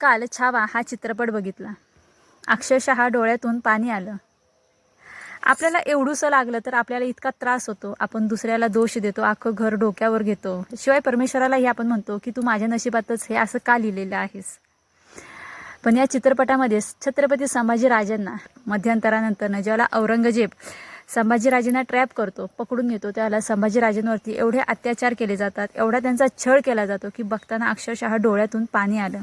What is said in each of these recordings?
काल छावा हा चित्रपट बघितला. अक्षरशः डोळ्यातून पाणी आलं. आपल्याला एवढूसं लागलं तर आपल्याला इतका त्रास होतो. आपण दुसऱ्याला दोष देतो अख्खं घर डोक्यावर घेतो. शिवाय परमेश्वरालाही आपण म्हणतो की तू माझ्या नशिबातच हे असं का लिहिलेलं आहेस? पण या चित्रपटामध्ये छत्रपती संभाजीराजांना मध्यंतरानंतर ज्याला औरंगजेब संभाजीराजेंना ट्रॅप करतो पकडून घेतो त्याला संभाजीराजांवरती एवढे अत्याचार केले जातात एवढा त्यांचा छळ केला जातो की बघताना अक्षरशः डोळ्यातून पाणी आलं.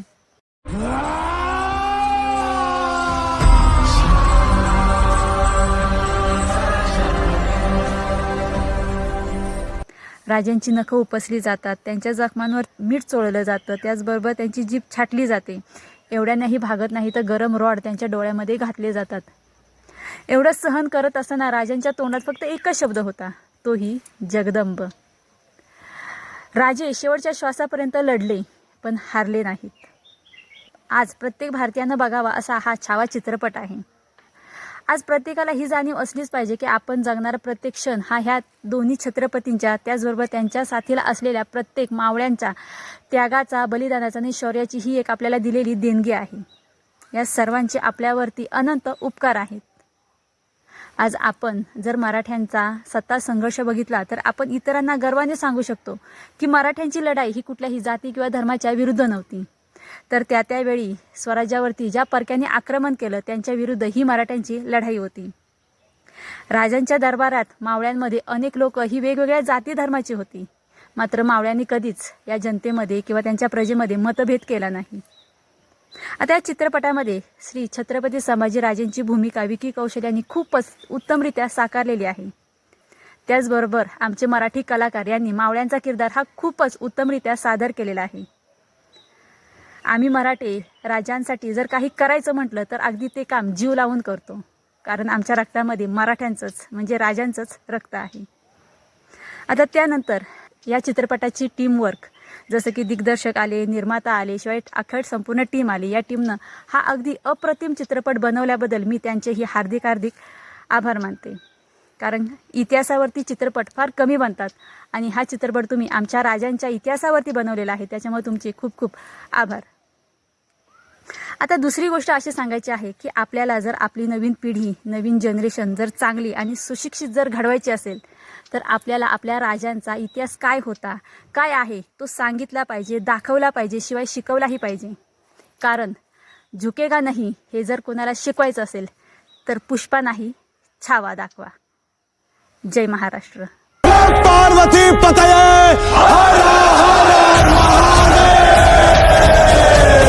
राजांची नखं उपसली जातात त्यांच्या जखमांवर मीठ चोळलं जातं त्याचबरोबर त्यांची जीभ छाटली जाते. एवढ्यांनाही भागत नाही तर गरम रॉड त्यांच्या डोळ्यामध्ये घातले जातात. एवढं सहन करत असताना राजांच्या तोंडात फक्त एकच शब्द होता तोही जगदंब. राजे शेवटच्या श्वासापर्यंत लढले पण हारले नाहीत. आज प्रत्येक भारतीयानं बघावा असा हा छावा चित्रपट आहे. आज प्रत्येकाला ही जाणीव असलीच पाहिजे की आपण जगणारा प्रत्येक क्षण हा ह्या दोन्ही छत्रपतींच्या त्याचबरोबर त्यांच्या साथीला असलेल्या प्रत्येक मावळ्यांचा त्यागाचा बलिदानाचा आणि शौर्याची ही एक आपल्याला दिलेली देणगी आहे. या सर्वांचे आपल्यावरती अनंत उपकार आहेत. आज आपण जर मराठ्यांचा सत्ता संघर्ष बघितला तर आपण इतरांना गर्वाने सांगू शकतो की मराठ्यांची लढाई ही कुठल्याही जाती किंवा धर्माच्या विरुद्ध नव्हती. तर त्या त्यावेळी स्वराज्यावरती ज्या परक्यांनी आक्रमण केलं त्यांच्या विरुद्ध ही मराठ्यांची लढाई होती. राजांच्या दरबारात मावळ्यांमध्ये अनेक लोक ही वेगवेगळ्या जाती धर्माची होती. मात्र मावळ्यांनी कधीच या जनतेमध्ये किंवा त्यांच्या प्रजेमध्ये मतभेद केला नाही. आता या चित्रपटामध्ये श्री छत्रपती संभाजीराजेंची भूमिका विकी कौशल यांनी खूपच उत्तमरित्या साकारलेली आहे. त्याचबरोबर आमचे मराठी कलाकार यांनी मावळ्यांचा किरदार हा खूपच उत्तमरित्या सादर केलेला आहे. आम्ही मराठे राजांसाठी जर काही करायचं म्हटलं तर अगदी ते काम जीव लावून करतो. कारण आमच्या रक्तामध्ये मराठ्यांचंच म्हणजे राजांचंच रक्त आहे. आता त्यानंतर या चित्रपटाची टीमवर्क जसं की दिग्दर्शक आले निर्माता आले शिवाय अखेर संपूर्ण टीम आली. या टीमनं हा अगदी अप्रतिम चित्रपट बनवल्याबद्दल मी त्यांचेही हार्दिक हार्दिक आभार मानते. कारण इतिहासावरती चित्रपट फार कमी बनतात आणि हा चित्रपट तुम्ही आमच्या राजांच्या इतिहासावरती बनवलेला आहे त्याच्यामुळे तुमचे खूप खूप आभार. आता दुसरी गोष्ट अशी सांगायची आहे की आपल्याला जर आपली नवीन पिढी नवीन जनरेशन जर चांगली आणि सुशिक्षित जर घडवायची असेल तर आपल्याला आपल्या राजांचा इतिहास काय होता काय आहे तो सांगितला पाहिजे दाखवला पाहिजे शिवाय शिकवलाही पाहिजे. कारण झुकेगा नाही हे जर कोणाला शिकवायचं असेल तर पुष्पा नाही छावा दाखवा. जय महाराष्ट्र.